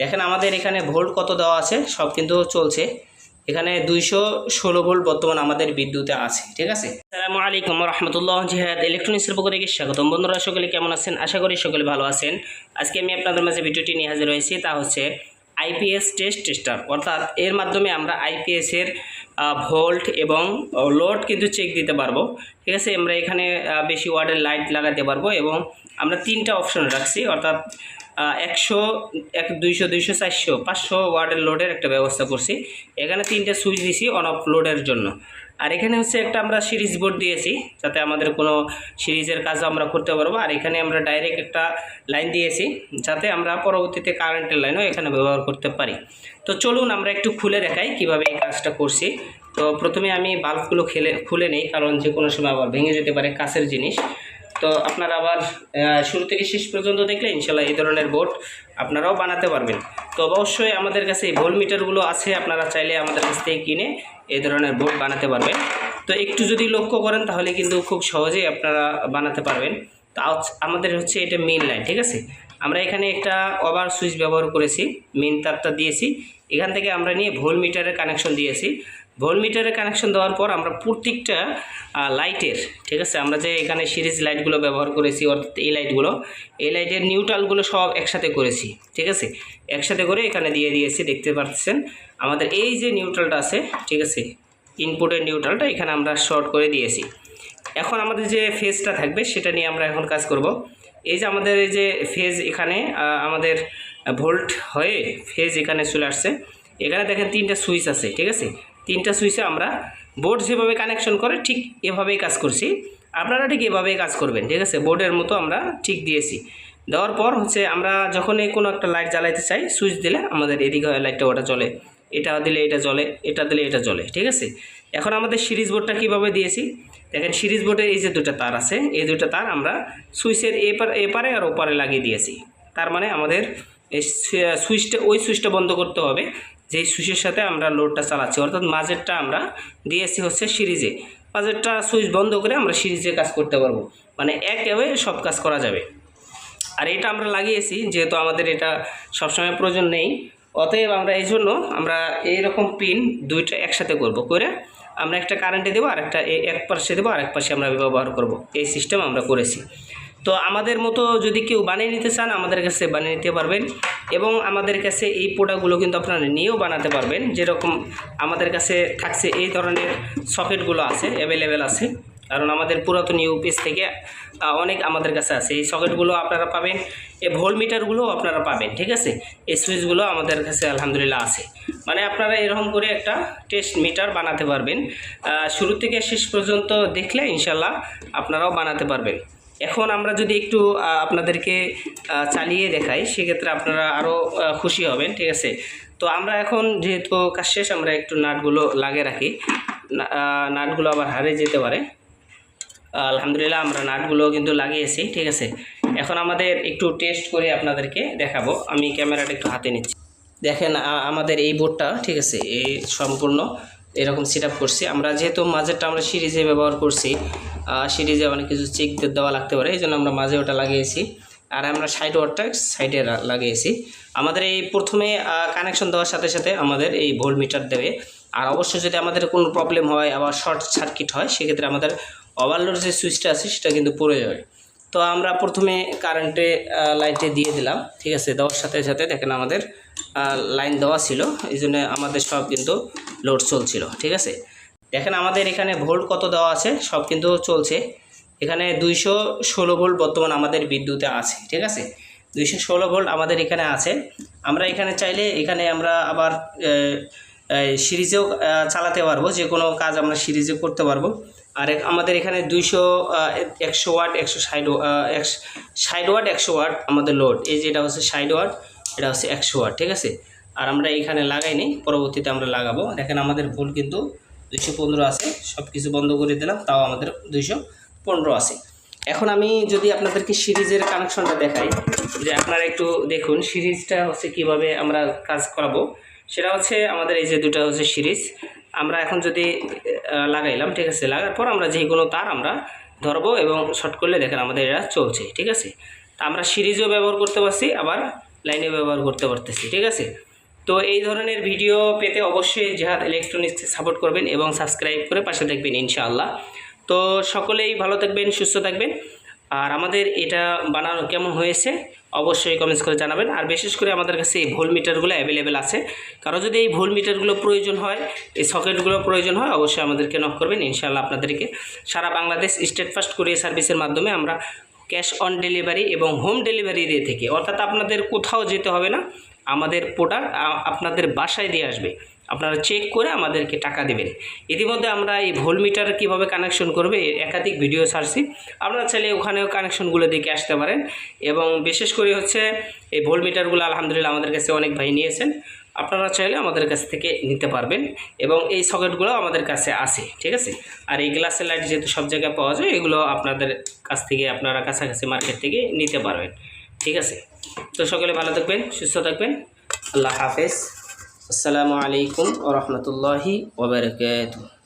দেখেন আমাদের এখানে ভোল্ট কত দেওয়া আছে? সব কিন্তু চলছে। এখানে দুইশো ষোলো ভোল্ট বর্তমান আমাদের বিদ্যুতে আছে, ঠিক আছে? আসসালামু আলাইকুম রহমতুল্লাহ জিহাদ ইলেকট্রনিক্সের পক্ষ থেকে স্বাগতম। বন্ধুরা, সকলে কেমন আছেন? আশা করি সকলে ভালো আছেন। আজকে আমি আপনাদের মাঝে ভিডিওটি নিয়ে হাজির হয়েছি, তা হচ্ছে আইপিএস টেস্ট টেস্টার অর্থাৎ এর মাধ্যমে আমরা আইপিএসের ভোল্ট এবং লোড কিন্তু চেক দিতে পারব, ঠিক আছে? আমরা এখানে বেশি ওয়ার্ডের লাইট লাগাতে পারব এবং আমরা তিনটা অপশন রাখছি। অর্থাৎ একশো, এক দুইশো দুইশো, চারশো, পাঁচশো ওয়ার্ডের লোডের একটা ব্যবস্থা করছি। এখানে তিনটে সুইচ দিছি অন অফ লোডের জন্য। আর এখানে হচ্ছে একটা আমরা সিরিজ বোর্ড দিয়েছি, যাতে আমাদের কোনো সিরিজের কাজ আমরা করতে পারব। আর এখানে আমরা ডাইরেক্ট একটা লাইন দিয়েছি, যাতে আমরা পরবর্তীতে কারেন্টের লাইনও এখানে ব্যবহার করতে পারি। তো চলুন আমরা একটু খুলে দেখাই কীভাবে এই কাজটা করছি। তো প্রথমে আমি বাল্বগুলো খেলে, খুলে নেই, কারণ যে কোনো সময় আবার ভেঙে যেতে পারে কাছের জিনিস। তো আপনারা আবার শুরু থেকে শেষ পর্যন্ত দেখলে ইনশাল্লাহ এই ধরনের বোর্ড আপনারাও বানাতে পারবেন। তো অবশ্যই আমাদের কাছে এই ভোল মিটারগুলো আছে, আপনারা চাইলে আমাদের কাছ থেকে কিনে এই ধরনের বোর্ড বানাতে পারবেন। তো একটু যদি লক্ষ্য করেন তাহলে কিন্তু খুব সহজেই আপনারা বানাতে পারবেন। তাও আমাদের হচ্ছে এটা মেন লাইন ঠিক আছে? আমরা এখানে একটা ওভার সুইচ ব্যবহার করেছি মেন তারটা দিয়েছি। এখান থেকে আমরা নিয়ে ভোল মিটারের কানেকশন দিয়েছি। ভোল মিটারের কানেকশন দেওয়ার পর আমরা প্রত্যেকটা লাইটের ঠিক আছে? আমরা যে এখানে সিরিজ লাইটগুলো ব্যবহার করেছি, অর্থাৎ এই লাইটগুলো এই লাইটের নিউট্রালগুলো সব একসাথে করেছি, ঠিক আছে? একসাথে করে এখানে দিয়ে দিয়েছি, দেখতে পাচ্ছেন? আমাদের এই যে নিউট্রালটা আছে, ঠিক আছে? ইনপুটের নিউট্রালটা এখানে আমরা শর্ট করে দিয়েছি। এখন আমাদের যে ফেজটা থাকবে, সেটা নিয়ে আমরা এখন কাজ করব। এই যে আমাদের এই যে ফেজ এখানে আমাদের ভোল্ট হয়ে ফেজ এখানে চলে আসছে। এখানে দেখেন তিনটা সুইচ আছে, ঠিক আছে? তিনটা সুইচে আমরা বোর্ড যেভাবে কানেকশন করে, ঠিক এভাবেই কাজ করছি। আপনারা ঠিক এভাবেই কাজ করবেন, ঠিক আছে? বোর্ডের মতো আমরা ঠিক দিয়েছি। দেওয়ার পর হচ্ছে আমরা যখনই কোনো একটা লাইট জ্বালাইতে চাই সুইচ দিলে আমাদের এদিকে লাইটটা ওটা চলে এটা দিলে এটা চলে এটা দিলে এটা চলে ঠিক আছে? এখন আমাদের সিরিজ বোর্ডটা কীভাবে দিয়েছি? দেখেন সিরিজ বোর্ডে এই যে দুটো তার আছে, এই দুটো তার আমরা সুইচের এপার, এপারে আর ওপারে লাগিয়ে দিয়েছি। তার মানে আমাদের সুইচটা ওই সুইচটা বন্ধ করতে হবে। যেই সুইচের সাথে আমরা লোডটা চালাচ্ছি, অর্থাৎ মাঝেরটা আমরা দিয়েছি হচ্ছে সিরিজে। মাঝেরটা সুইচ বন্ধ করে আমরা সিরিজে কাজ করতে পারব। মানে একেবারে সব কাজ করা যাবে। আর এটা আমরা লাগিয়েছি, যেহেতু আমাদের এটা সবসময় প্রয়োজন নেই। অতএব আমরা এই জন্য আমরা এইরকম পিন দুইটা একসাথে করব করে আমরা একটা কারেন্টে দেবো আর একটা এক পাশে দেবো আর এক পাশে আমরা ব্যবহার করব। এই সিস্টেম আমরা করেছি। তো আমাদের মতো যদি কেউ বানিয়ে নিতে চান, আমাদের কাছে বানিয়ে নিতে পারবেন এবং আমাদের কাছে এই প্রোডাক্টগুলো কিন্তু আপনারা নিয়েও বানাতে পারবেন। যেরকম আমাদের কাছে থাকছে এই ধরনের সকেটগুলো আছে অ্যাভেলেবেল আছে। কারণ আমাদের পুরাতন ইউপিএস থেকে অনেক আমাদের কাছে আছে। এই সকেটগুলো আপনারা পাবেন এই ভোল মিটারগুলোও আপনারা পাবেন, ঠিক আছে? এই সুইচগুলো আমাদের কাছে আলহামদুলিল্লাহ আছে। মানে আপনারা এরকম করে একটা টেস্ট মিটার বানাতে পারবেন। শুরু থেকে শেষ পর্যন্ত দেখলে ইনশাল্লাহ আপনারাও বানাতে পারবেন। এখন আমরা যদি একটু আপনাদেরকে চালিয়ে দেখাই, সেক্ষেত্রে আপনারা আরও খুশি হবেন, ঠিক আছে? তো আমরা এখন যেহেতু কাজ শেষ, আমরা একটু নাটগুলো লাগিয়ে রাখি। নাটগুলো আবার হারিয়ে যেতে পারে। আলহামদুলিল্লাহ, আমরা নাটগুলো কিন্তু লাগিয়েছি, ঠিক আছে? এখন আমাদের একটু টেস্ট করে আপনাদেরকে দেখাবো। আমি ক্যামেরাটা একটু হাতে নিচ্ছি। দেখেন আমাদের এই বোর্ডটা, ঠিক আছে? এই সম্পূর্ণ এরকম সেট করছি। আমরা যেহেতু মাঝেরটা আমরা সিরিজে ব্যবহার করছি সিরিজে অনেক কিছু চেক দেওয়া লাগতে পারে এই জন্য আমরা মাঝে ওটা লাগিয়েছি। আর আমরা সাইড ওয়ারটা সাইডে লাগিয়েছি। আমাদের এই প্রথমে কানেকশন দেওয়ার সাথে সাথে আমাদের এই ভোল্ট মিটার দেবে। আর অবশ্যই যদি আমাদের কোনো প্রবলেম হয়, আবার শর্ট সার্কিট হয়, সেক্ষেত্রে আমাদের ওভারলোড যে সুইচটা আছে, সেটা কিন্তু পড়ে যাবে। তো আমরা প্রথমে কারেন্টে লাইনটা দিয়ে দিলাম, ঠিক আছে? দেওয়ার সাথে সাথে দেখেন আমাদের লাইন দেওয়া ছিল এই জন্য আমাদের সব কিন্তু লোড চলছিল, ঠিক আছে? দেখেন আমাদের এখানে ভোল্ট কত দেওয়া আছে? সব কিন্তু চলছে। এখানে দুইশো ষোলো ভোল্ট বর্তমান আমাদের বিদ্যুতে আছে, ঠিক আছে? দুইশো ষোলো ভোল্ট আমাদের এখানে আছে। আমরা এখানে চাইলে এখানে আমরা আবার সিরিজেও চালাতে পারব। যে কোনো কাজ আমরা সিরিজে করতে পারব। আর আমাদের এখানে দুইশো একশো ওয়াট, একশো ষাট ষাট ওয়াট, একশো ওয়াট আমাদের লোড এই যেটা হচ্ছে ষাট ওয়াট, এটা হচ্ছে একশো ওয়াট, ঠিক আছে? আর আমরা এখানে লাগাইনি, পরবর্তীতে আমরা লাগাবো। দেখেন আমাদের ভুল কিন্তু দুইশো পনেরো আছে সব কিছু বন্ধ করে দিলাম, তাও আমাদের দুইশো পনেরো আছে। এখন আমি যদি আপনাদেরকে সিরিজের কানেকশনটা দেখাই, যে আপনারা একটু দেখুন, সিরিজটা হচ্ছে কীভাবে আমরা কাজ করাবো। সেটা হচ্ছে আমাদের এই যে দুটো হচ্ছে সিরিজ। আমরা এখন যদি লাগাইলাম, ঠিক আছে, লাগার পর আমরা যে কোনো তার আমরা ধরবো এবং শর্ট করলে দেখেন আমাদের এরা চলছে, ঠিক আছে? তা আমরা সিরিজও ব্যবহার করতে পারছি, আবার লাইনেও ব্যবহার করতে পারতেছি, ঠিক আছে? তো এই ধরনের ভিডিও পেতে অবশ্যই জেহাদ ইলেকট্রনিক্সকে সাপোর্ট করবেন এবং সাবস্ক্রাইব করে পাশে দেখবেন ইনশাআল্লাহ। তো সকলেই ভালো থাকবেন, সুস্থ থাকবেন। আর আমাদের এটা বানানো কেমন হয়েছে অবশ্যই কমেন্টস করে জানাবেন। আর বিশেষ করে আমাদের কাছে এই ভোল মিটারগুলো অ্যাভেলেবেল আছে। কারও যদি এই ভোল মিটারগুলো প্রয়োজন হয়, এই সকেটগুলো প্রয়োজন হয়, অবশ্যই আমাদেরকে নক করবেন। ইনশাআল্লাহ আপনাদেরকে সারা বাংলাদেশ স্টেট ফার্স্ট কুরিয়ার সার্ভিসের মাধ্যমে আমরা ক্যাশ অন ডেলিভারি এবং হোম ডেলিভারি দিয়ে থাকি। অর্থাৎ আপনাদের কোথাও যেতে হবে না। আমাদের প্রোডাক্ট আপনাদের বাসায় দিয়ে আসবে। আপনারা চেক করে আমাদেরকে টাকা দেবেন। ইতিমধ্যে আমরা এই ভোল মিটার কীভাবে কানেকশন করবে একাধিক ভিডিও ছাড়ছি। আপনারা চাইলে ওখানেও কানেকশনগুলো দেখে আসতে পারেন। এবং বিশেষ করে হচ্ছে এই ভোল মিটারগুলো আলহামদুলিল্লাহ আমাদের কাছে অনেক ভাই নিয়েছেন। আপনারা চাইলে আমাদের কাছ থেকে নিতে পারবেন এবং এই সকেটগুলো আমাদের কাছে আছে, ঠিক আছে? আর এই গ্লাসের লাইট যেহেতু সব জায়গায় পাওয়া যায়, এগুলো আপনাদের কাছ থেকে, আপনারা কাছাকাছি মার্কেট থেকে নিতে পারবেন। ঠিক আছে? তো সকলে ভালো থাকবেন, সুস্থ থাকবেন। আল্লাহ হাফেজ। আসসালামু আলাইকুম ও রহমতুল্লাহি ওবরাকাতুহ